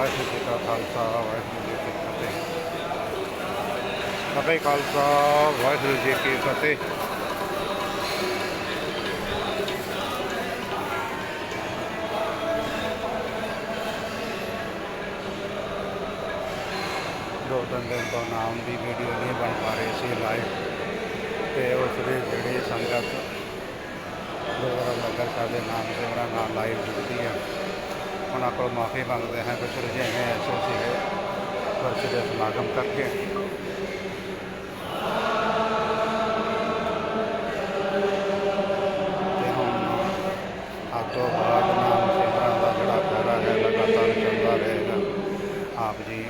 ਵਾਹਿਗੁਰੂ ਜੀ ਕਾ ਖਾਲਸਾ, ਵਾਹਿਗੁਰੂ ਜੀ ਕੀ ਫਤਿਹ। ਫਤਿਹ ਖਾਲਸਾ ਵਾਹਿਗੁਰੂ ਜੀ ਕੀ ਫਤਿਹ। ਦੋ ਤਿੰਨ ਦਿਨ ਤੋਂ ਨਾਮ ਦੀ ਵੀਡੀਓ ਨਹੀਂ ਬਣ ਪਾ ਰਹੀ ਸੀ ਲਾਈਵ ਤੇ ਉਸ ਦੀ ਜਿਹੜੀ ਸੰਗਤ ਗੁਰਦੁਆਰਾ ਲੰਗਰ ਸਾਹਿਬ ਦੇ ਨਾਮ ਤੇ ਉਹਨਾਂ ਨਾਲ ਲਾਈਵ ਜੁੜਦੀ ਹੈ ਉਹਨਾਂ ਕੋਲ ਮਾਫੀ ਮੰਗਦੇ ਹਾਂ ਕੁਝ ਰੁਝੇਵੇਂ ਐਸੇ ਸੀਗੇ ਵਰਸ਼ ਦੇ ਸਮਾਗਮ ਕਰਕੇ ਤੇ ਹੁਣ ਅੱਜ ਤੋਂ ਬਾਅਦ ਨਾਮ ਸਿਮਰਨ ਦਾ ਜਿਹੜਾ ਪੈਰਾ ਹੈ ਲਗਾਤਾਰ ਚੱਲਦਾ ਰਹੇਗਾ ਆਪ ਜੀ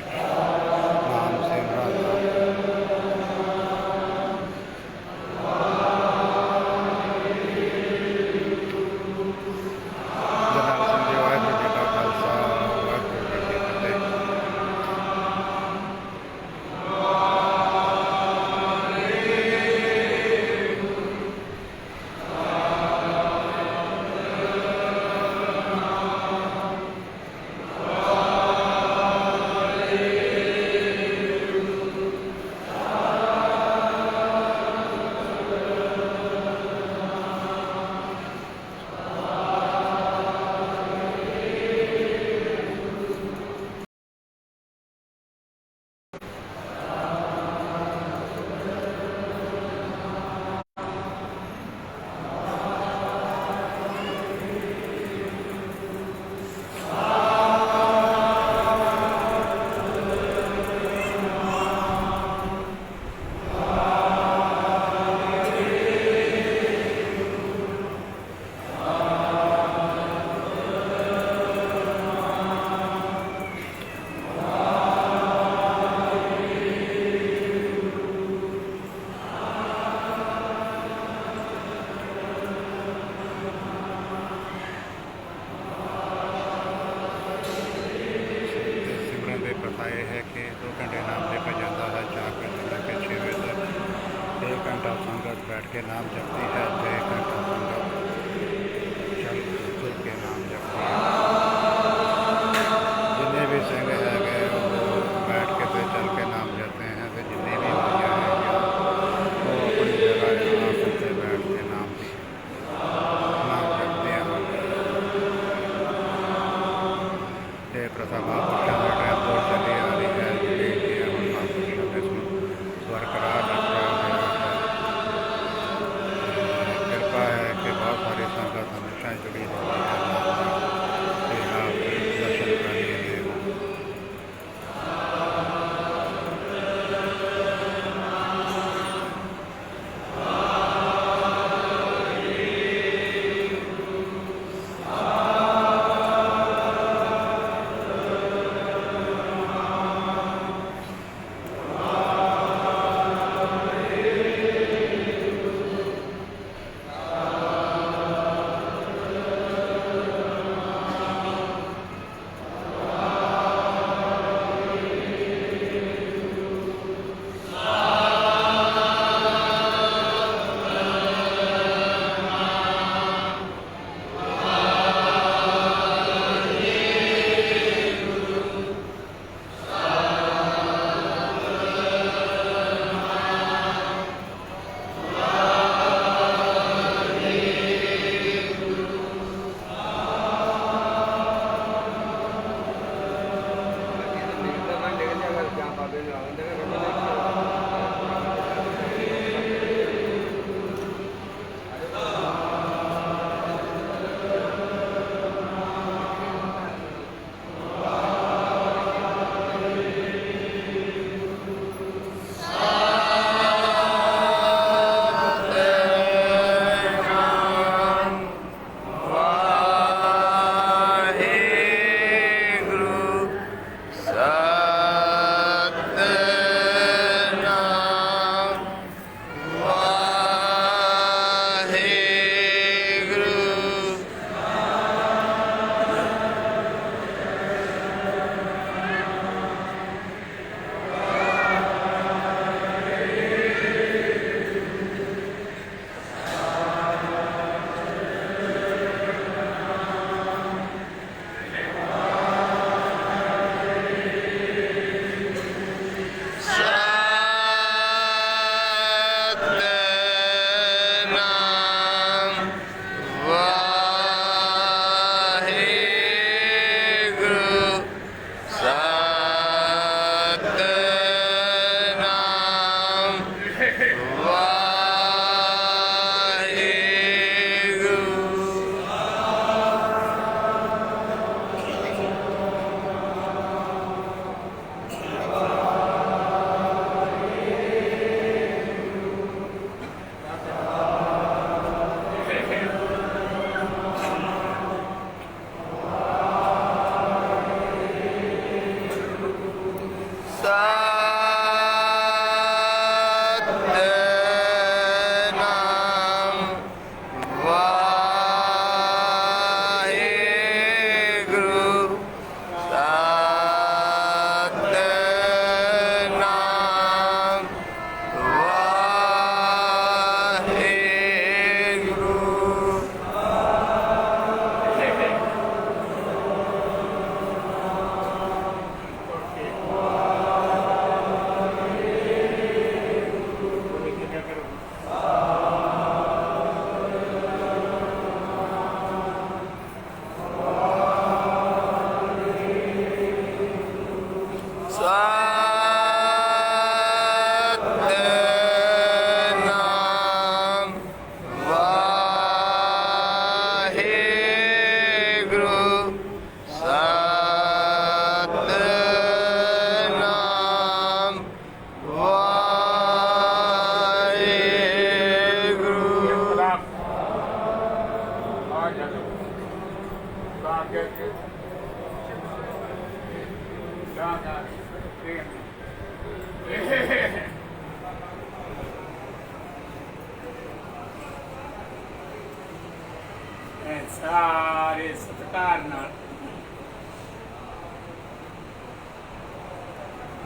ini awal ini kan.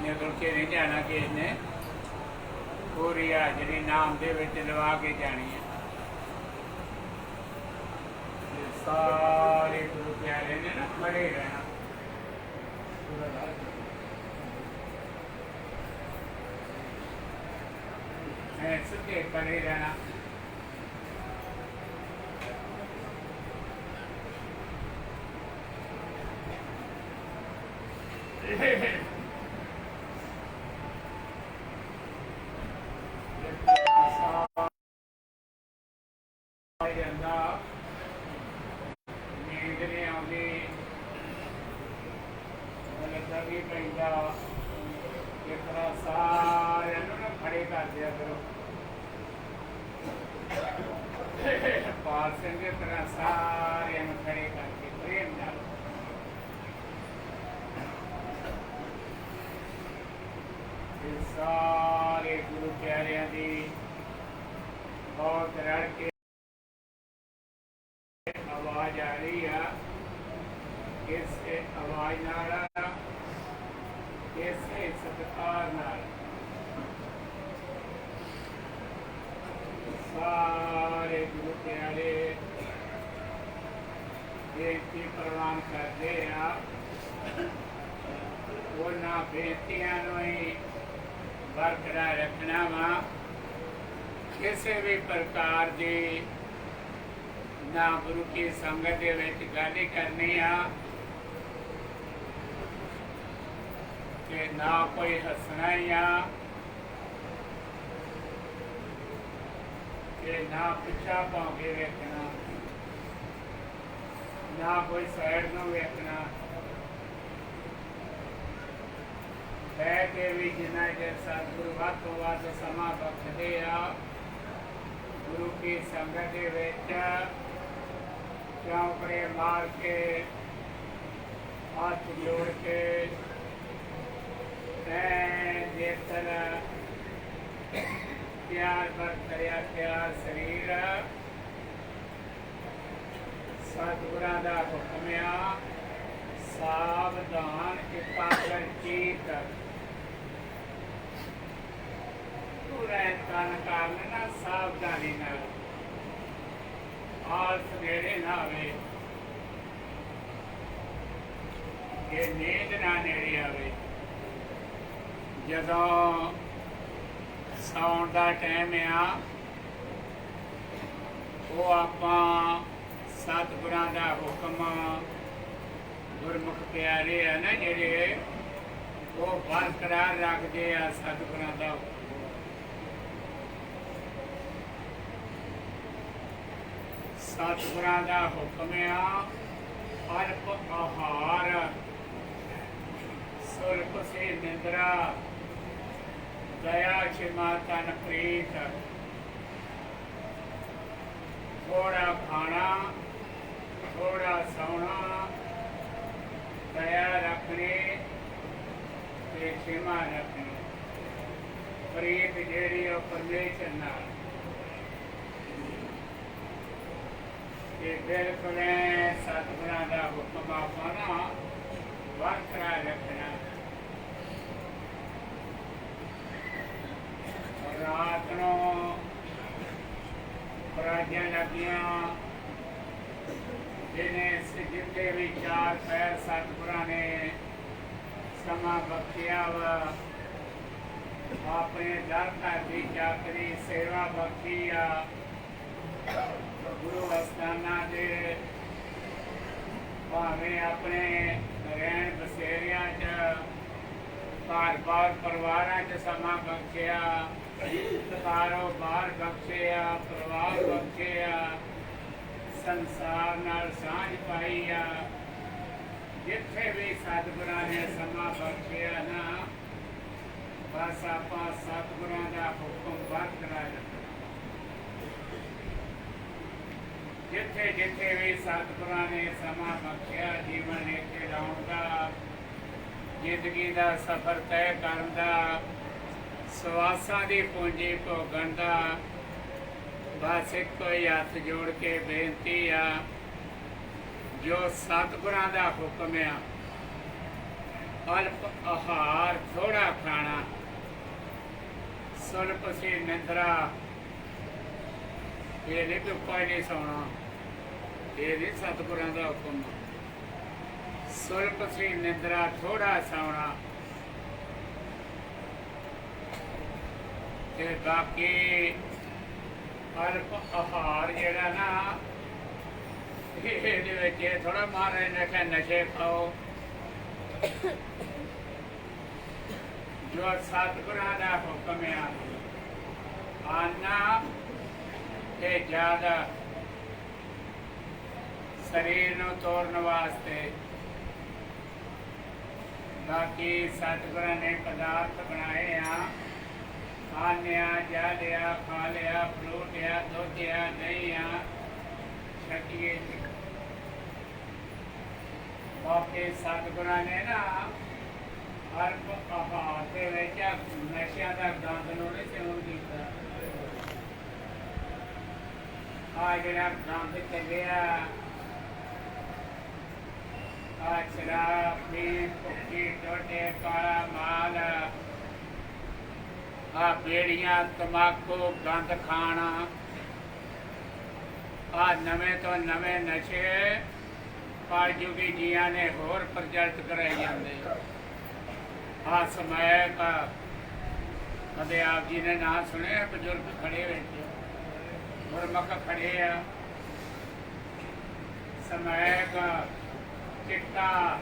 ਨਿਕਲ ਕੇ ਨਹੀਂ ਜਾਣਾ ਕਿ ਇਹਨੇ ਪੂਰੀ ਹਾਜ਼ਰੀ ਨਾਮ ਦੇ ਵਿੱਚ ਲਵਾ ਕੇ ਜਾਣੀ ਹੈ। ਸਾਰੇ ਗੁਰੂ ਪਿਆਰੇ ਨੇ ਨਾ ਖੜੇ ਰਹਿਣਾ। ਐ ਸਿੱਧੇ ਰਹਿਣਾ ਜਾਂਦਾ ਨੀਂਦ ਨਹੀਂ ਆਉਂਦੀ ਲੱਗਦਾ ਵੀ ਪੈਂਦਾ ਇਸ ਤਰ੍ਹਾਂ ਸਾਰਿਆਂ ਨੂੰ ਨਾ ਖੜੇ ਕਰ ਦਿਆ ਕਰੋ। ਪਾਲ ਸਿੰਘ ਦੀ ਤਰ੍ਹਾਂ ਸਾਰਿਆਂ ਨੂੰ ਖੜੇ ਕਰਕੇ ਪ੍ਰੇਮ ਨਾਲ। ਇਹ ਸਾਰੇ ਗੁਰੂ ਪਿਆਰਿਆਂ ਦੀ ਬਹੁਤ ਰੜ ਕੇ ਆਵਾਜ਼ ਆ ਰਹੀ ਆ। ਇਸ ਆਵਾਜ਼ ਨਾਲ, ਇਸੇ ਸਤਿਕਾਰ ਨਾਲ ਸਾਰੇ ਗੁਰੂ ਪਿਆਰੇ, ਬੇਨਤੀ ਪ੍ਰਵਾਨ ਕਰਦੇ ਆ। ਉਹਨਾਂ ਬੇਨਤੀਆਂ ਨੂੰ ਹੀ ਬਰਕਰਾਰ ਰੱਖਣਾ ਵਾ। ਕਿਸੇ ਵੀ ਪ੍ਰਕਾਰ ਦੀ ਨਾ ਗੁਰੂ ਕੀ ਸੰਗਤ ਦੇ ਵਿੱਚ ਗੱਲ ਕਰਨੀ ਆ ਕਿ ਨਾ ਕੋਈ ਹੱਸਣਾ ਆ। ਕਿ ਨਾ ਪਿੱਛਾ ਪਾਉਂਗੇ ਵੇਖਣਾ, ਨਾ ਕੋਈ ਸਾਈਡ ਨੂੰ ਵੇਖਣਾ। ਬਹਿ ਕੇ ਵੀ ਜਿੰਨਾ ਚਿਰ ਸਤਿਗੁਰੂ ਵੱਧ ਤੋਂ ਵੱਧ ਸਮਾਂ ਬਖਸ਼ਦੇ ਆ, ਗੁਰੂ ਕੀ ਸੰਗਤ ਦੇ ਵਿੱਚ ਚੌਂਕੜੇ ਮਾਰ ਕੇ, ਹੱਥ ਜੋੜ ਕੇ ਐ ਜੇਤਨ ਪਿਆਰ ਵਰ ਕਰਿਆ ਪਿਆਰ ਸਰੀਰ। ਸਤਿਗੁਰਾਂ ਦਾ ਹੁਕਮ ਆ, ਸਾਵਧਾਨ ਇਕਾਗਰ ਚੀਤ ਪੂਰਾ ਤਨ ਕਾਰਨ ਨਾ ਸਾਵਧਾਨੀ ਨਾਲ। ਆਲਸ ਨੇੜੇ ਨਾ ਆਵੇ। ਇਹ ਨੀਂਦ ਨਾ ਨੇੜੇ ਆਵੇ, ਜਦੋਂ ਸੌਣ ਦਾ ਟਾਈਮ ਆ। ਉਹ ਆਪਾਂ ਸਤਿਗੁਰਾਂ ਦਾ ਹੁਕਮ ਗੁਰਮੁਖ ਪਿਆਰੇ ਆ ਨਾ ਜਿਹੜੇ, ਉਹ ਬਰਕਰਾਰ ਰੱਖਦੇ ਆ ਸਤਿਗੁਰਾਂ ਦਾ ਹੁਕਮ। ਸਤਿਗੁਰਾਂ ਦਾ ਹੁਕਮ ਆ ਅਲਪ ਆਹਾਰ ਸੁਰਪ ਸੇ ਨਿੰਦਰਾ ਦਇਆ ਛਿਮਾ ਤਨ ਪ੍ਰੀਤ। ਥੋੜਾ ਖਾਣਾ, ਥੋੜਾ ਸੌਣਾ, ਦਇਆ ਰੱਖਣੀ ਤੇ ਛਿਮਾ ਰੱਖਣੀ। ਪ੍ਰੀਤ ਜਿਹੜੀ ਉਹ ਪਰਮੇਸ਼ਰ ਨਾਲ। ਕਿ ਬਿਲਕੁਲ ਸਤਿਗੁਰਾਂ ਦਾ ਹੁਕਮ ਆਪਾਂ ਨਾ ਵਰਕਰਾ ਰੱਖਣਾ। ਰਾਤ ਨੂੰ ਲੱਗੀਆਂ ਜਿਹਨੇ ਜਿੱਤੇ ਵੀ ਚਾਰ ਪੈਰ ਸਤਿਗੁਰਾਂ ਨੇ ਸਮਾਂ ਬਖਸ਼ਿਆ ਵਾ, ਆਪਣੇ ਦਰ ਘਰ ਦੀ ਚਾਕਰੀ, ਸੇਵਾ ਬਖਸ਼ੀ ਆ। ਗੁਰੂ ਅਸਥਾਨਾਂ ਦੇ ਭਾਵੇਂ ਆਪਣੇ ਰਹਿਣ ਬਸੇਰਿਆਂ 'ਚ, ਘਰ-ਬਾਰ ਪਰਿਵਾਰਾਂ 'ਚ ਸਮਾਂ ਬਖਸ਼ਿਆ। ਕਾਰੋਬਾਰ ਬਖਸ਼ਿਆ ਪਰਿਵਾਰ ਬਖਸ਼ਿਆ, ਸੰਸਾਰ ਨਾਲ ਸਾਂਝ ਪਾਈ ਆ ਜਿੱਥੇ ਵੀ ਸਤਿਗੁਰਾਂ ਨੇ ਸਮਾਂ ਬਖਸ਼ਿਆ ਨਾ, ਬਸ ਆਪਾਂ ਸਤਿਗੁਰਾਂ ਦਾ ਹੁਕਮ ਬਰਕਰਾਰ ਜਿੱਥੇ ਜਿੱਥੇ ਵੀ ਸਤਿਗੁਰਾਂ ਨੇ ਸਮਾਂ ਬਖਸ਼ਿਆ, ਜੀਵਨ ਇੱਥੇ ਲਾਉਣ ਦਾ, ਜ਼ਿੰਦਗੀ ਦਾ ਸਫ਼ਰ ਤੈਅ ਕਰਨ ਦਾ ਸਵਾਸਾਂ ਦੀ ਪੂੰਜੀ ਭੋਗਣ ਦਾ। ਬਸ ਇੱਕੋ ਹੀ ਹੱਥ ਜੋੜ ਕੇ ਬੇਨਤੀ ਆ, ਜੋ ਸਤਿਗੁਰਾਂ ਦਾ ਹੁਕਮ ਆ, ਅਲਪ ਆਹਾਰ ਥੋੜਾ ਖਾਣਾ ਸੁਲਪ ਸੀ ਨਿੰਦਰਾ। ਇਹ ਨਹੀਂ ਦੁੱਪਾ ਨਹੀਂ ਸੌਣਾ, ਇਹ ਨਹੀਂ ਸਤਿਗੁਰਾਂ ਦਾ ਹੁਕਮ। ਸੁਲਪ ਸੀ ਨਿੰਦਰਾ ਥੋੜਾ ਸੌਣਾ ਤੇ ਬਾਕੀ ਅਲਪ ਆਹਾਰ ਜਿਹੜਾ ਨਾ, ਇਹਦੇ ਵਿੱਚ ਥੋੜਾ ਮਾਰੇ ਨੇ ਕਿ ਨਸ਼ੇ ਖਾਓ। ਜੋ ਸਤਿਗੁਰਾਂ ਦਾ ਹੁਕਮ ਆ, ਆਨਾ ਤੇ ਜ਼ਿਆਦਾ ਸਰੀਰ ਨੂੰ ਤੋੜਨ ਵਾਸਤੇ। ਬਾਕੀ ਸਤਿਗੁਰਾਂ ਨੇ ਪਦਾਰਥ ਬਣਾਏ ਆ। ਆਨਿਆ ਜਾ ਲਿਆ ਖਾ ਲਿਆ ਫਰੂਟ ਆ। ਦੁੱਧ ਆ ਸਤਿਗੁਰਾਂ ਨੇ ਨਾ ਹਰ ਆਹਾਰ ਦੇ ਵਿੱਚ ਨਸ਼ਿਆਂ ਦਾ ਗੰਦ ਨੂੰ ਨਹੀਂ ਸੇਵਨ ਕੀਤਾ ਆ ਜਿਹੜਾ ਗੰਦ ਚੱਲਿਆ, ਆ ਸ਼ਰਾਬ, ਪੀਣ, ਭੁੱਖੀ, ਟੋਟੇ ਕਾਲਾ ਮਾਲ ਆ ਬੇੜੀਆਂ, ਤਮਾਕੂ, ਗੰਦ ਖਾਣਾ। ਆ ਨਵੇਂ ਤੋਂ ਨਵੇਂ ਨਸ਼ੇ ਪਾਜੂਗੀ ਜੀਆਂ ਨੇ ਹੋਰ ਪ੍ਰਚਲਿਤ ਕਰਾਈ ਜਾਂਦੇ। ਆ ਸਮੈ ਕਦੇ ਆਪ ਜੀ ਨੇ ਨਾਂ ਸੁਣਿਆ ਬਜ਼ੁਰਗ ਖੜੇ ਵਿੱਚ? ਗੁਰਮੁਖ ਖੜੇ ਆ। ਸਮੈਕ ਚਿੱਟਾ।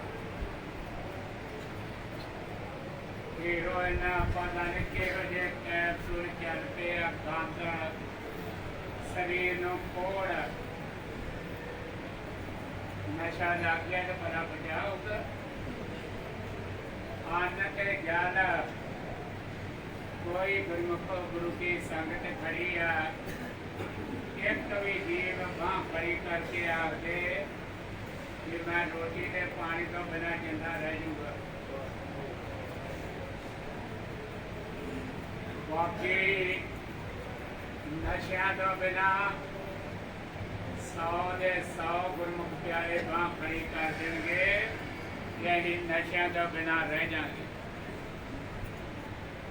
ਚਿੱਟਾ ਹੀਰੋਇਨ ਪਤਾ ਨਹੀਂ ਕਿਹੋ ਜਿਹੇ ਕੈਪਸੂਲ ਚੱਲ ਪਏ ਆ ਗੰਦ ਸਰੀਰ ਨੂੰ ਕੋੜ ਨਸ਼ਾ ਲੱਗ ਗਿਆ ਤੇ ਬੜਾ ਬਚਾਓਗਾ। ਆਨ ਤੇ ਗਿਆਨ ਕੋਈ ਗੁਰਮੁਖ, ਗੁਰੂ ਕੀ ਸੰਗਤ ਖੜੀ ਆ। ਇੱਕ ਵੀ ਜੀਵ ਬਾਹ ਖੜੀ ਕਰਕੇ ਆਖਦੇ ਕਿ ਮੈਂ ਰੋਟੀ ਤੇ ਪਾਣੀ ਤੋਂ ਬਿਨਾਂ ਜਿੰਦਾ ਰਹਿ ਜੂਗਾ। ਬਾਕੀ ਨਸ਼ਿਆਂ ਤੋਂ ਬਿਨਾ ਸੌ ਦੇ ਸੌ ਗੁਰਮੁਖ ਪਿਆਰੇ ਬਾਹ ਖੜੀ ਕਰ ਦੇਣਗੇ ਕਿ ਅਸੀਂ ਨਸ਼ਿਆਂ ਤੋਂ ਬਿਨਾ ਰਹਿ ਜਾਾਂਗੇ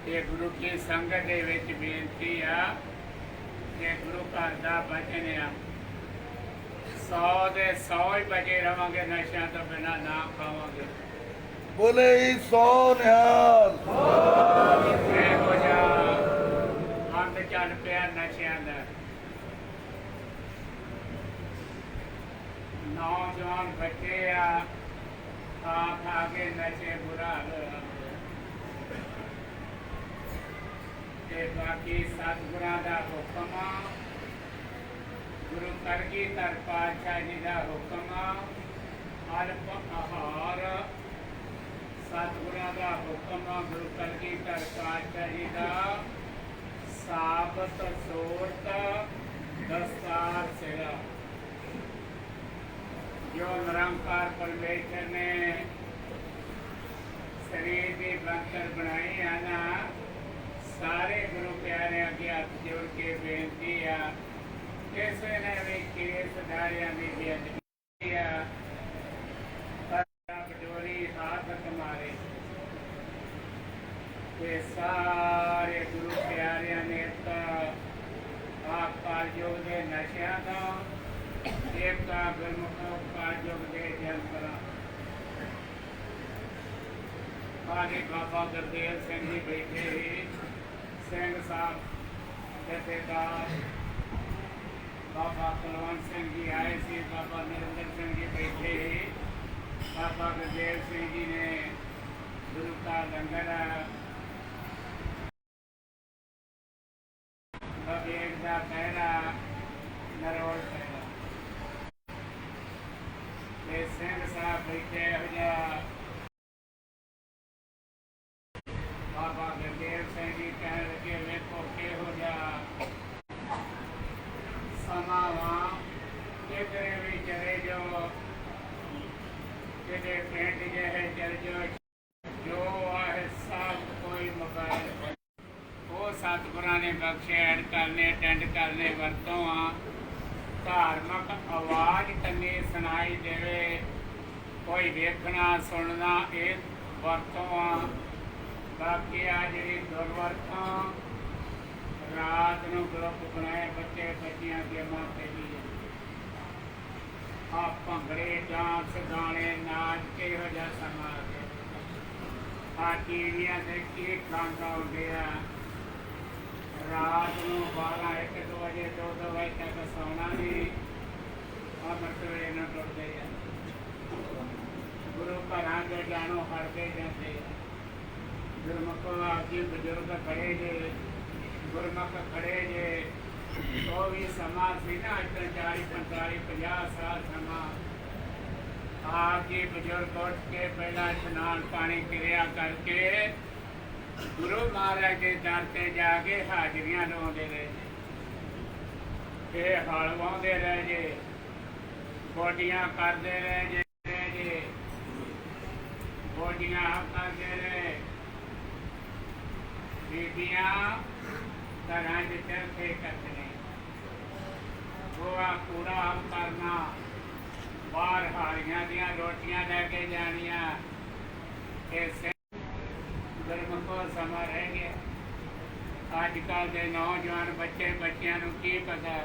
ਇਹ ਗੁਰੂ ਕੀ ਸੰਗਤ ਦੇ ਵਿੱਚ ਬੇਨਤੀ ਆ ਕਿ ਗੁਰੂ ਘਰ ਦਾ ਬਚਨ ਆ ਸੌ ਦੇ ਸੌ ਹੀ ਬਚੇ ਰਵਾਂਗੇ ਨਸ਼ਿਆਂ ਤੋਂ ਬਿਨਾ ਨਾ ਖਾਵਾਂਗੇ ਬੋਲੇ ਸੋ ਨਿਹਾਲ ਇਹੋ ਜਿਹਾ ਅੰਤ ਚੱਲ ਪਿਆ ਨਸ਼ਿਆਂ ਦਾ ਨੌਜਵਾਨ ਬੱਚੇ ਆ ਖਾ ਖਾ ਕੇ ਨਸ਼ੇ ਬੁਰਾ ਤੇ ਬਾਕੀ ਸਤਿਗੁਰਾਂ ਦਾ ਹੁਕਮ ਆ, ਗੁਰੂ ਕਰਗੀ ਧਰ ਪਾਤਸ਼ਾਹ ਜੀ ਦਾ ਹੁਕਮ ਆ, ਅਲਪ ਆਹਾਰ ਸਤਿਗੁਰਾਂ ਦਾ ਹੁਕਮ ਆ, ਗੁਰੂ ਕਰਗੀ ਧਰ ਪਾਤਸ਼ਾਹ ਜੀ ਦਾ। ਸਾਬਤ ਸੋਰਤ ਦਸਤਾਰ ਸਿਰਾ। ਜੋ ਨਿਰੰਕਾਰ ਪਰਮੇਸ਼ਰ ਨੇ ਸਰੀਰ ਦੀ ਬੰਕਰ ਬਣਾਈ ਆ ਨਾ ਸਾਰੇ ਗੁਰੂ ਪਿਆਰੇ ਅੱਗੇ ਹੱਥ ਜੋੜ ਕੇ ਬੇਨਤੀ ਆ ਕਿਸੇ ਨੇ ਵੀ ਕੇਸ ਧਾਰਿਆਂ ਦੀ ਬੇਅਦਬੀ ਆ ਪਰ ਬਡੋਰੀ ਹੱਥ ਤੁਮਾਰੇ ਤੇ ਸਾਰੇ ਗੁਰੂ ਪਿਆਰਿਆਂ ਨੇ ਤਾਂ ਆਪ ਕਾਲਯੁਗ ਦੇ ਨਸ਼ਿਆਂ ਤੋਂ ਦੇਵਤਾ ਗੁਰਮੁਖੋਂ ਕਾਲਯੁਗ ਦੇ ਜਨਪਰਾਂ ਆਗੇ ਬਾਬਾ ਗੁਰਦੇਵ ਸਿੰਘ ਜੀ ਬੈਠੇ ਸੀ ਸਿੰਘ ਸਾਹਿਬ ਜਥੇਦਾਰ ਬਾਬਾ ਕੁਲਵੰਤ ਸਿੰਘ ਜੀ ਆਏ ਸੀ ਬਾਬਾ ਨਰਿੰਦਰ ਸਿੰਘ ਜੀ ਬੈਠੇ ਸੀ ਬਾਬਾ ਗੁਰਦੇਵ ਸਿੰਘ ਜੀ ਨੇ ਗੁਰੂ ਦਾ ਲੰਗਰ ਬਵੇਗ ਬਾਬਾ ਗੁਰਦੇਵ ਕਹਿਣ ਲੱਗੇ ਕੋਈ ਮਕਾਇਲ ਉਹ ਸਤਿਗੁਰਾਂ ਨੇ ਬਖਸ਼ਿਆ ਕਰਨੇ ਕਰਨੇ, ਵਰਤੋਂ ਆ। ਧਾਰਮਿਕ ਆਵਾਜ਼ ਕੰਨੇ ਸੁਣਾਈ ਦੇਵੇ। ਕੋਈ ਵੇਖਣਾ, ਸੁਣਨਾ, ਇਹ ਵਰਤੋਂ ਬਾਕੀ ਆ ਜਿਹੜੀ ਦੁਰਵਰਤੋਂ ਰਾਤ ਨੂੰ ਗਰੁੱਪ ਬਣਾਏ, ਬੱਚੇ ਬੱਚੀਆਂ ਦੀ ਮਾਂ ਪਹਿਲੀ ਆ ਭੰਗੜੇ, ਡਾਂਸ, ਗਾਣੇ, ਨਾਚ, ਕਿਹੋ ਜਿਹਾ ਸਮਾਂ ਆ ਟੀਵੀਆਂ ਤੇ ਕੀ ਖਾਂਦਾ ਹੁੰਦੇ ਆ? ਰਾਤ ਨੂੰ 12 1 2 ਵਜੇ 2 2 ਵਜੇ ਤੱਕ ਸੌਣਾ ਨਹੀਂ। ਆ ਮਰਤਬੇ ਇਹਨਾਂ ਟੁੱਟਦੇ ਆ। ਗੁਰੂ ਘਰਾਂ ਦੇ ਜਾਣੋ ਹੜਦੇ ਜਾਂਦੇ ਆ ਗੁਰਮੁਖੋ ਬਜ਼ੁਰਗ ਖੜੇ ਜੇ ਗੁਰਮੁਖ ਖੜੇ ਜੇ ਉਹ ਵੀ ਸਮਾਂ ਸੀ ਨਾ ਅੱਜ ਤੋਂ 40 45 50 ਸਾਲ ਸਮਾਂ ਆਪ ਬਜ਼ੁਰਗ ਉੱਠ ਕੇ ਪਹਿਲਾਂ ਇਸ਼ਨਾਨ ਪਾਣੀ ਕਿਰਿਆ ਕਰਕੇ ਗੁਰੂ ਮਹਾਰਾਜ ਦੇ ਦਰ ਤੇ ਜਾ ਕੇ ਹਾਜ਼ਰੀਆਂ ਲਾਉਂਦੇ ਰਹੇ ਇਹ ਹਲ ਵਾਉਂਦੇ ਰਹੇ ਜੇ ਗੋਡੀਆਂ ਕਰਦੇ ਰਹੇ ਰਹੇ ਜੇ ਗੋਡੀਆਂ ਕਰਦੇ ਰਹੇ ਬੀਬੀਆਂ ਘਰਾਂ ਦੇ ਚਰਖੇ ਕੱਟਣੇ। ਗੋਆ ਕੂੜਾ ਕਰਨਾ, ਬਾਹਰ ਹਾਰੀਆਂ ਦੀਆਂ ਰੋਟੀਆਂ ਲੈ ਕੇ ਜਾਣੀਆਂ। ਇਹ ਸਿਰ ਗੁਰਮੁਖੋ ਸਮਾਂ ਰਹਿ ਗਿਆ। ਅੱਜ ਕੱਲ ਦੇ ਨੌਜਵਾਨ ਬੱਚੇ ਬੱਚਿਆਂ ਨੂੰ ਕੀ ਪਤਾ?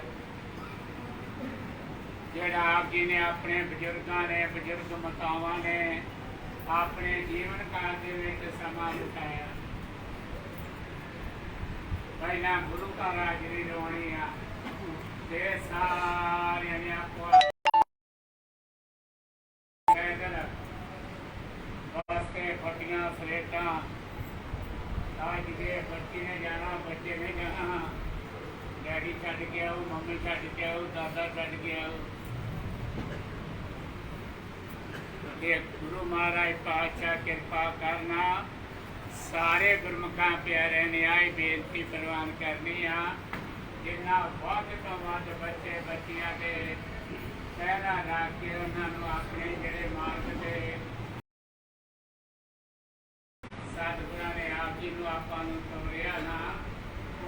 ਜਿਹੜਾ ਆਪ ਜੀ ਨੇ ਆਪਣੇ ਬਜ਼ੁਰਗਾਂ ਨੇ, ਬਜ਼ੁਰਗ ਮਤਾਵਾਂ ਨੇ ਆਪਣੇ ਜੀਵਨ ਕਾਲ ਦੇ ਵਿੱਚ ਸਮਾਂ ਬਿਤਾਇਆ। ਪਹਿਲਾਂ ਗੁਰੂ ਘਰ ਹਾਜ਼ਰੀ ਲਾਉਣੀ ਆ। ਤੇ ਸਾਰਿਆਂ ਨੇ ਆਪੋ ਵਾਸਤੇ ਫੱਟੀਆਂ, ਸਲੇਟਾਂ, ਅੱਜ ਦੇ ਬੱਚੇ ਨੇ ਜਾਣਾ, ਬੱਚੇ ਨੇ ਜਾਣਾ, ਡੈਡੀ ਛੱਡ ਕੇ ਆਓ, ਮੰਮੀ ਛੱਡ ਕੇ ਆਓ, ਦਾਦਾ ਛੱਡ ਕੇ ਆਓ। ਤੇ ਗੁਰੂ ਮਹਾਰਾਜ ਪਾਤਸ਼ਾਹ ਕਿਰਪਾ ਕਰਨਾ ਸਾਰੇ ਗੁਰਮੁਖਾਂ ਪਿਆਰੇ ਨੇ ਆਈ ਬੇਨਤੀ ਪ੍ਰਵਾਨ ਕਰਨੀ ਆ। ਜਿੰਨਾ ਵੱਧ ਤੋਂ ਵੱਧ ਬੱਚੇ, ਬੱਚੀਆਂ ਦੇ ਪਹਿਰਾ ਰੱਖ ਕੇ ਉਹਨਾਂ ਨੂੰ ਆਪਣੇ ਜਿਹੜੇ ਮਾਰਗ ਦੇ ਸਤਿਗੁਰਾਂ ਨੇ ਆਪ ਜੀ ਨੂੰ ਆਪਾਂ ਨੂੰ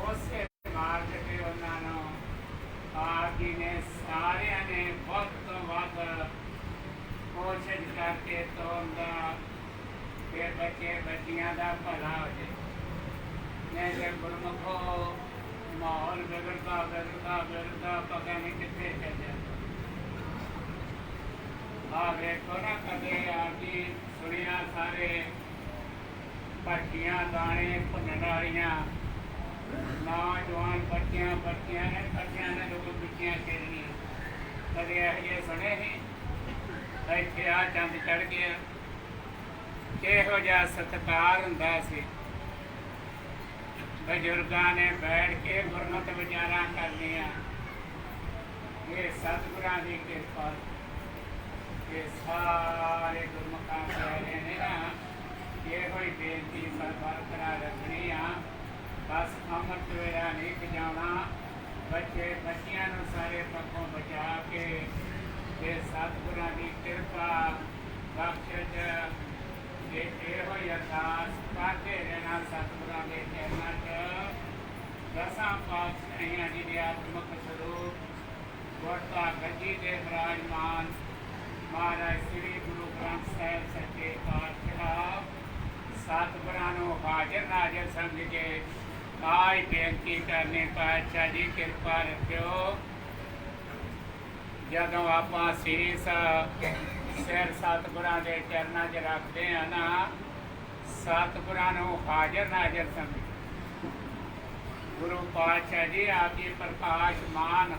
ਉਸੇ ਮਾਰਗ ਤੇ ਉਹਨਾਂ ਨੂੰ ਆਪ ਜੀ ਨੇ ਸਾਰਿਆਂ ਨੇ ਵੱਧ ਤੋਂ ਵੱਧ ਕੋਸ਼ਿਸ਼ ਕਰਕੇ ਤੋਰਦਾ ਕਿ ਬੱਚੇ ਬੱਚੀਆਂ ਦਾ ਭਲਾ ਹੋ ਜਾਏ ਨਹੀਂ ਤੇ ਗੁਰਮੁਖੋ, ਮਾਹੌਲ ਵਿਗੜਦਾ ਵਿਗੜਦਾ ਵਿਗੜਦਾ, ਪਤਾ ਨਹੀਂ ਕਿੱਥੇ ਚੱਲ ਜਾਂਦਾ ਆ ਵੇਖੋ ਨਾ ਕਦੇ ਆਜੀ ਸੁਣਿਆ ਸਾਰੇ ਭੱਟੀਆਂ ਦਾਣੇ, ਭੁੰਨਣ ਵਾਲੀਆਂ। ਨੌਜਵਾਨ ਬੱਚਿਆਂ ਬੱਚਿਆਂ ਨੇ ਬੱਚਿਆਂ ਨੇ ਲੋਕ ਬਿੱਟੀਆਂ ਖੇਡਣੀਆਂ। ਕਦੇ ਇਹ ਸੁਣੇ ਨਹੀਂ ਇੱਥੇ ਆ ਚੰਦ ਚੜ ਗਿਆ। ਕਿਹੋ ਜਿਹਾ ਸਤਿਕਾਰ ਹੁੰਦਾ ਸੀ। ਬਜ਼ੁਰਗਾਂ ਨੇ ਬੈਠ ਕੇ ਗੁਰਮਤਿ ਵਿਚਾਰਾਂ ਕਰਨੀਆਂ ਇਹ ਸਤਿਗੁਰਾਂ ਦੀ ਕਿਰਪਾ। ਇਹ ਸਾਰੇ ਗੁਰਮੁਖਾਂ ਪਿਆਰੇ ਨੇ ਨਾ ਇਹ ਹੋਈ ਬੇਨਤੀ ਸਰਬਰ ਕਰਾ ਰੱਖਣੀ ਆ। ਬਸ ਅੰਮ੍ਰਿਤ ਵੇਲਾ ਨਹੀਂ ਵਜਾਉਣਾ ਬੱਚੇ ਬੱਚਿਆਂ ਨੂੰ ਸਾਰੇ ਪੱਖੋਂ ਬਚਾ ਕੇ ਇਹ ਸਤਿਗੁਰਾਂ ਦੀ ਕਿਰਪਾ ਬਖਸ਼ਿਸ਼ ਇਹ ਇਹੋ ਹੀ ਕਰਦੇ ਰਹਿਣਾ ਸਤਿਗੁਰਾਂ ਦੇ ਚਰਨਾਂ 'ਚ, ਦਸਾਂ ਪਾਤਸ਼ਾਹੀਆਂ ਜੀ ਦੇ ਆਤਮਿਕ ਸਰੂਪ ਗੁਰਤਾ ਗੱਦੀ ਦੇ ਵਿਰਾਜਮਾਨ ਮਹਾਰਾਜ ਸ੍ਰੀ ਗੁਰੂ ਗ੍ਰੰਥ ਸਾਹਿਬ ਸੱਚੇ ਪਾਤਸ਼ਾਹ, ਸਤਿਗੁਰਾਂ ਨੂੰ ਹਾਜ਼ਰ ਨਾਜ਼ਰ ਸਮਝ ਕੇ ਆਈ ਬੇਨਤੀ ਕਰਨੇ, ਪਾਤਸ਼ਾਹ ਜੀ ਕਿਰਪਾ ਰੱਖਿਓ। ਜਦੋਂ ਆਪਾਂ ਸੀਸ ਸਿਰ ਸਤਿਗੁਰਾਂ ਦੇ ਚਰਨਾਂ 'ਚ ਰੱਖਦੇ ਆ ਨਾ, ਸਤਿਗੁਰਾਂ ਨੂੰ ਹਾਜ਼ਰ ਨਾਜ਼ਰ ਸਮਝ। ਗੁਰੂ ਪਾਤਸ਼ਾਹ ਜੀ ਆਪ ਜੀ ਪ੍ਰਕਾਸ਼ ਮਾਨ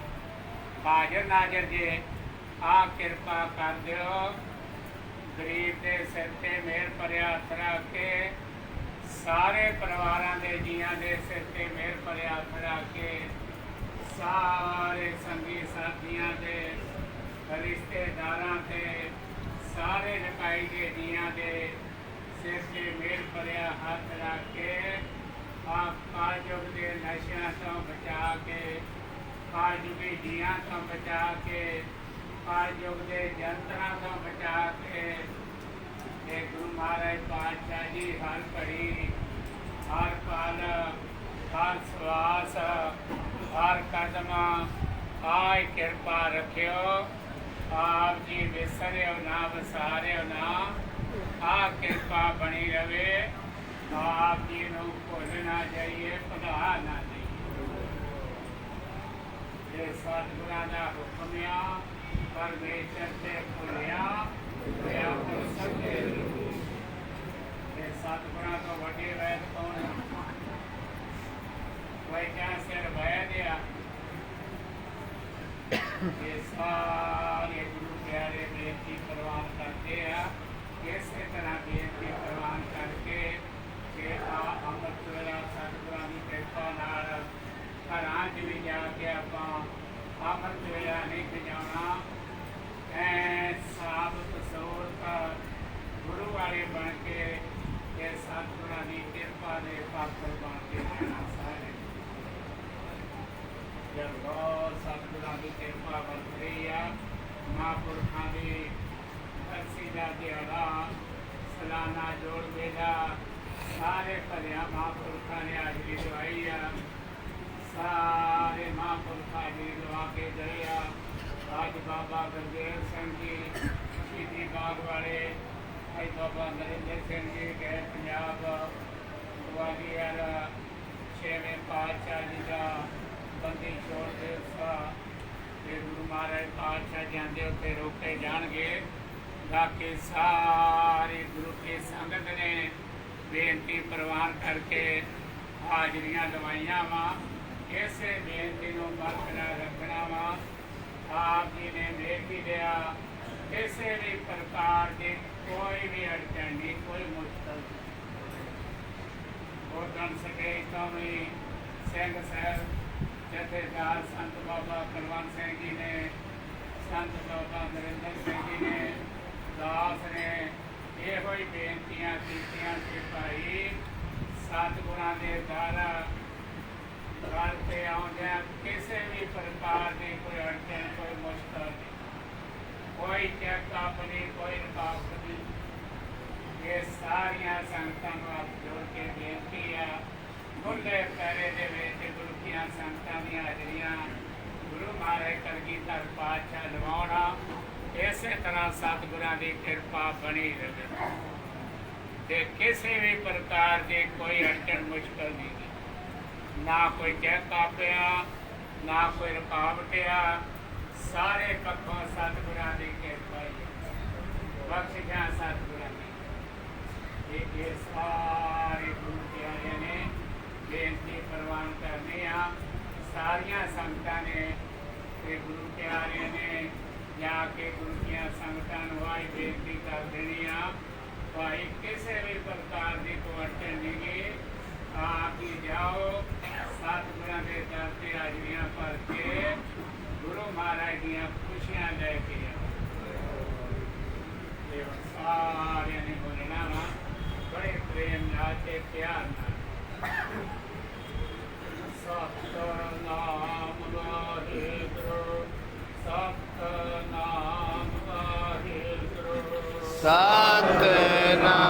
ਹਾਜ਼ਰ ਨਾਜ਼ਰ ਜੀ, ਆ ਕਿਰਪਾ ਕਰ ਦਿਓ। ਗਰੀਬ ਦੇ ਸਿਰ ਤੇ ਮਿਹਰ ਭਰਿਆ ਹੱਥ ਰੱਖ ਕੇ, ਸਾਰੇ ਪਰਿਵਾਰਾਂ ਦੇ ਜੀਆਂ ਦੇ ਸਿਰ ਤੇ ਮਿਹਰ ਭਰਿਆ ਹੱਥ ਰੱਖ ਕੇ ਸਾਰੇ ਸੰਗੀ ਸਾਥੀਆਂ ਦੇ, ਰਿਸ਼ਤੇਦਾਰਾਂ ਤੇ ਸਾਰੇ ਨਕਾਈ ਦੇ ਜੀਆਂ ਦੇ ਸਿਰ ਤੇ ਮਿਹਰ ਭਰਿਆ ਹੱਥ ਰੱਖ ਕੇ ਆਪ ਕਾਲਯੁਗ ਦੇ ਨਸ਼ਿਆਂ ਤੋਂ ਬਚਾ ਕੇ, ਕਾਲਯੁਗੀ ਜੀਆਂ ਤੋਂ ਬਚਾ ਕੇ, ਕਾਲਯੁਗ ਦੇ ਜੰਤਰਾਂ ਤੋਂ ਬਚਾ ਕੇ, ਤੇ ਗੁਰੂ ਮਹਾਰਾਜ ਪਾਤਸ਼ਾਹ ਜੀ ਹਰ ਘੜੀ, ਹਰ ਪਲ, ਹਰ ਸਵਾਸ ਹਰ ਕਦਮ ਆਇ ਕਿਰਪਾ ਰੱਖਿਓ। ਆਪ ਜੀ ਵਿਸਰਿਓ ਨਾ, ਵਸਾਰਿਓ ਨਾ। ਆ ਕਿਰਪਾ ਬਣੀ ਰਵੇ। ਆਪ ਜੀ ਨੂੰ ਭੁੱਲ ਨਾ ਜਾਈਏ, ਭੁਲਾ ਨਾ ਜਾਈਏ। ਇਹ ਸਤਿਗੁਰਾਂ ਦਾ ਹੁਕਮ ਆ, ਪਰਮੇਸ਼ਰ ਤੇ ਭੁੱਲਿਆ ਹੋਇਆ ਕੋ ਸਕੇ ਇਹ ਸਤਿਗੁਰਾਂ ਤੋਂ ਵੱਡੇ ਵੈਦ ਕੋਈ ਜਾਂ ਸਿਰ ਵੈਦ ਆ ਇਹ ਸਾਰੇ ਗੁਰੂ ਪਿਆਰੇ ਬੇਨਤੀ ਪ੍ਰਵਾਨ ਕਰਦੇ ਆ ਇਸੇ ਤਰ੍ਹਾਂ ਬੇਨਤੀ ਪ੍ਰਵਾਨ ਕਰਕੇ ਕਿ ਆ ਅੰਮ੍ਰਿਤ ਵੇਲਾ ਸਤਿਗੁਰਾਂ ਦੀ ਕਿਰਪਾ ਨਾਲ ਘਰਾਂ 'ਚ ਵੀ ਜਾ ਕੇ ਆਪਾਂ ਅੰਮ੍ਰਿਤ ਵੇਲਾ ਨਹੀਂ ਖਜਾਉਣਾ ਐ ਸਾਬਤ ਸੋਰਤ ਗੁਰੂ ਵਾਲੇ ਬਣ ਕੇ ਇਹ ਸਤਿਗੁਰਾਂ ਦੀ ਕਿਰਪਾ ਦੇ ਪਾਤਰ ਬਣ ਕੇ ਰਹਿਣਾ ਸਾਰੇ ਜਦ ਬਹੁਤ ਸਤਿਗੁਰਾਂ ਦੀ ਕਿਰਪਾ ਵਰਤ ਰਹੀ ਆ ਮਹਾਂਪੁਰਖਾਂ ਦੀ ਅਰਸੀ ਦਾ ਦਿਹਾੜਾ ਸਲਾਨਾ ਜੋੜ ਮੇਲਾ ਸਾਰੇ ਭਲਿਆ ਮਹਾਂਪੁਰਖਾਂ ਨੇ ਹਾਜ਼ਰੀ ਦਵਾਈ ਆ ਸਾਰੇ ਮਹਾਂਪੁਰਖਾਂ ਦੀ ਦਵਾ ਕੇ ਗਏ ਆ ਅੱਜ ਬਾਬਾ ਗੁਰਦੇਵ ਸਿੰਘ ਜੀ ਸ਼ਹੀਦੀ ਬਾਗ ਵਾਲੇ ਅੱਜ ਬਾਬਾ ਨਰਿੰਦਰ ਸਿੰਘ ਜੀ ਗਏ ਪੰਜਾਬ ਗਵਾਲੀਅਰ ਛੇਵੇਂ ਪਾਤਸ਼ਾਹ ਜੀ ਦਾ ਬੰਦੀ ਛੋੜ ਦਿਵਸਾ ਤੇ ਗੁਰੂ ਮਹਾਰਾਜ ਪਾਤਸ਼ਾਹ ਜਾਂਦੇ ਉੱਤੇ ਰੋਕੇ ਜਾਣਗੇ। ਤਾਂ ਕਿ ਸਾਰੇ ਗੁਰੂ ਕੀ ਸੰਗਤ ਨੇ ਬੇਨਤੀ ਪ੍ਰਵਾਨ ਕਰਕੇ ਹਾਜ਼ਰੀਆਂ ਲਵਾਈਆਂ ਵਾ। ਇਸੇ ਬੇਨਤੀ ਨੂੰ ਬਰਕਰਾਰ ਰੱਖਣਾ ਵਾ। ਆਪ ਜੀ ਨੇ ਵੇਖ ਹੀ ਲਿਆ। ਕਿਸੇ ਵੀ ਪ੍ਰਕਾਰ ਦੀ ਕੋਈ ਵੀ ਅੜਚਣ ਨਹੀਂ, ਕੋਈ ਮੁਸ਼ਕਲ ਨਹੀਂ। ਉਹ ਸਕੇ ਤਾਂ ਵੀ ਸਿੰਘ ਸਾਹਿਬ ਜਥੇਦਾਰ ਸੰਤ ਬਾਬਾ ਕੁਲਵੰਤ ਸਿੰਘ ਜੀ ਨੇ, ਸੰਤ ਬਾਬਾ ਨਰਿੰਦਰ ਸਿੰਘ ਜੀ ਨੇ, ਦਾਸ ਨੇ ਇਹੋ ਹੀ ਬੇਨਤੀਆਂ ਕੀਤੀਆਂ ਕਿ ਭਾਈ ਸਤਿਗੁਰਾਂ ਦੇ ਦਾਰਾ ਗੱਲ ਤੇ ਆਉਂਦਿਆਂ ਕਿਸੇ ਵੀ ਪ੍ਰਕਾਰ ਦੀ ਕੋਈ ਅੜਚਨ ਕੋਈ ਮੁਸ਼ਕਲ ਨਹੀਂ। ਕੋਈ ਚੈੱਕ ਨਹੀਂ ਕੋਈ ਰੁਕਾਵਟ ਨਹੀਂ। ਇਹ ਸਾਰੀਆਂ ਸੰਗਤਾਂ ਨੂੰ ਆਪ ਜੋੜ ਕੇ ਬੇਨਤੀ ਆ ਮੁੱਲੇ ਪੈਰੇ ਦੇ ਵਿੱਚ ਗੁਰੂ ਸੰਗਤਾਂ ਦੀਆਂ ਹਾਜ਼ਰੀਆਂ ਗੁਰੂ ਮਹਾਰਾਜ ਕਲਗੀਧਰ ਪਾਤਸ਼ਾਹ ਲਵਾਉਣਾ ਇਸੇ ਤਰ੍ਹਾਂ ਸਤਿਗੁਰਾਂ ਦੀ ਕਿਰਪਾ ਬਣੀ ਰਹੇ। ਤੇ ਕਿਸੇ ਵੀ ਪ੍ਰਕਾਰ ਦੀ ਕੋਈ ਅੜਚਣ ਮੁਸ਼ਕਲ ਨਹੀਂ ਨਾ ਕੋਈ ਚੈੱਕਅਪ ਆ ਨਾ ਕੋਈ ਰੁਕਾਵਟ ਆ ਸਾਰੇ ਪੱਖੋਂ ਸਤਿਗੁਰਾਂ ਦੀ ਕਿਰਪਾ ਹੀ ਹੈ। ਸਤਿਗੁਰਾਂ ਦੀ। ਇਹ ਇਹ ਸਾਰੇ ਬੇਨਤੀ ਪ੍ਰਵਾਨ ਕਰਨੀ ਆ ਸਾਰੀਆਂ ਸੰਗਤਾਂ ਨੇ ਤੇ ਗੁਰੂ ਪਿਆਰਿਆਂ ਨੇ ਜਾ ਕੇ ਗੁਰੂ ਦੀਆਂ ਸੰਗਤਾਂ ਨੂੰ ਆਈ ਬੇਨਤੀ ਕਰ ਦੇਣੀ ਆ। ਭਾਈ ਕਿਸੇ ਵੀ ਪ੍ਰਕਾਰ ਦੀ ਕੋਈ ਨਹੀਂ ਗੀ। ਆਪ ਜਾਓ। ਸਤਿਗੁਰਾਂ ਦੇ ਦਰ ਤੇ ਹਾਜ਼ਰੀਆਂ ਭਰ ਕੇ ਗੁਰੂ ਮਹਾਰਾਜ ਦੀਆਂ ਖੁਸ਼ੀਆਂ ਲੈ ਕੇ ਆਓ। ਇਹ ਸਾਰਿਆਂ ਨੇ ਬੋਲਣਾ ਵਾ। ਬੜੇ ਪ੍ਰੇਮ ਨਾਲ ਤੇ ਪਿਆਰ ਨਾਲ। Sat Nam Vahe